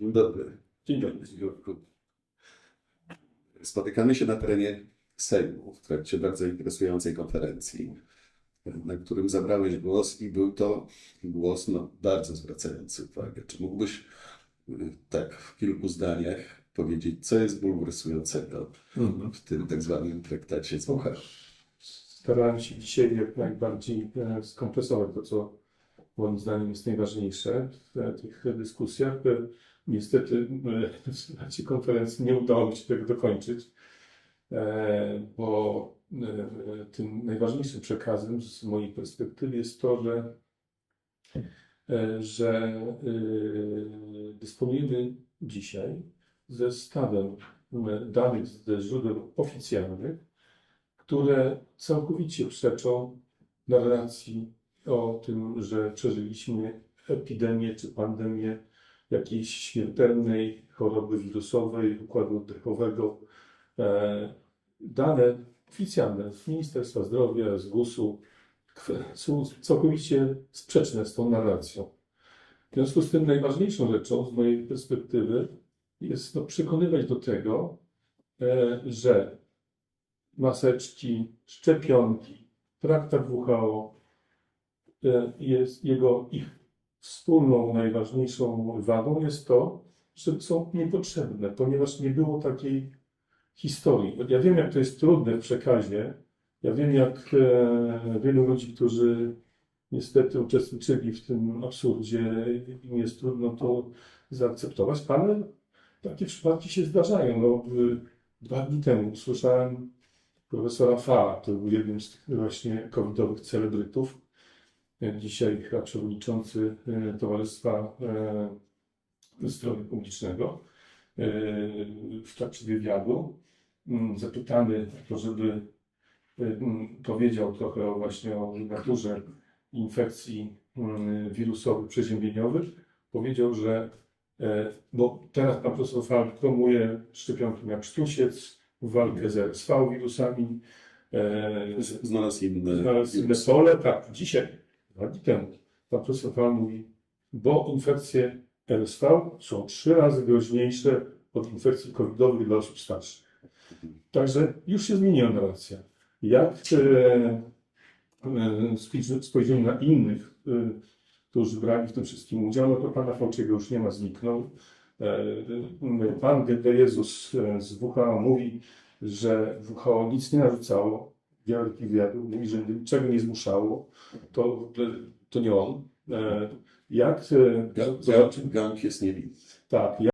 Dzień dobry. Dzień dobry. Spotykamy się na terenie Sejmu w trakcie bardzo interesującej konferencji, na którym zabrałeś głos i był to głos no, bardzo zwracający uwagę. Czy mógłbyś y, tak w kilku zdaniach powiedzieć, co jest bulwersującego w tym tak zwanym traktacie z Włochami? Starałem się dzisiaj jak najbardziej e, skompresować to, co moim zdaniem jest najważniejsze w e, tych dyskusjach. Niestety e, w trakcie konferencji nie udało mi się tego dokończyć, e, bo e, tym najważniejszym przekazem z mojej perspektywy jest to, że, że dysponujemy dzisiaj zestawem danych ze źródeł oficjalnych, które całkowicie przeczą narracji o tym, że przeżyliśmy epidemię czy pandemię jakiejś śmiertelnej choroby wirusowej układu oddechowego. E, Dane oficjalne z Ministerstwa Zdrowia, z GUS-u są całkowicie sprzeczne z tą narracją. W związku z tym najważniejszą rzeczą z mojej perspektywy jest no, przekonywać do tego, e, że maseczki, szczepionki, traktat WHO e, jest jego ich wspólną, najważniejszą wadą jest to, że są niepotrzebne, ponieważ nie było takiej historii. Ja wiem, jak to jest trudne w przekazie. Ja wiem, jak e, wielu ludzi, którzy niestety uczestniczyli w tym absurdzie, im jest trudno to zaakceptować, ale takie przypadki się zdarzają. No, dwa dni temu usłyszałem profesora Fala, który był jednym z tych właśnie covidowych celebrytów. Dzisiaj chyba przewodniczący e, Towarzystwa e, Zdrowia Publicznego. E, W trakcie wywiadu mm, zapytany o to, żeby mm, powiedział trochę o właśnie o naturze infekcji mm, wirusowych przeziębieniowych, powiedział, że bo teraz pan profesor Fal promuje szczepionki na psztusiec, walkę z RSV wirusami, Znalazł inne Znalazł inne pole, tak, dzisiaj, dwa dni temu, pan profesor Fal mówi, bo infekcje RSV są trzy razy groźniejsze od infekcji covidowych dla osób starszych. Także już się zmieniła narracja. Jak e, e, spojrzy- spojrzymy na innych, e, którzy brali w tym wszystkim udział, no to pana Fauciego już nie ma, zniknął. E, Pan Jezus e, z WHO mówi, że WHO nic nie narzucało, wielki wywiadu, mówi, że niczego nie zmuszało, to, to nie on. E, Jak, e, Gang, zobaczy- gang jest niewinny. tak,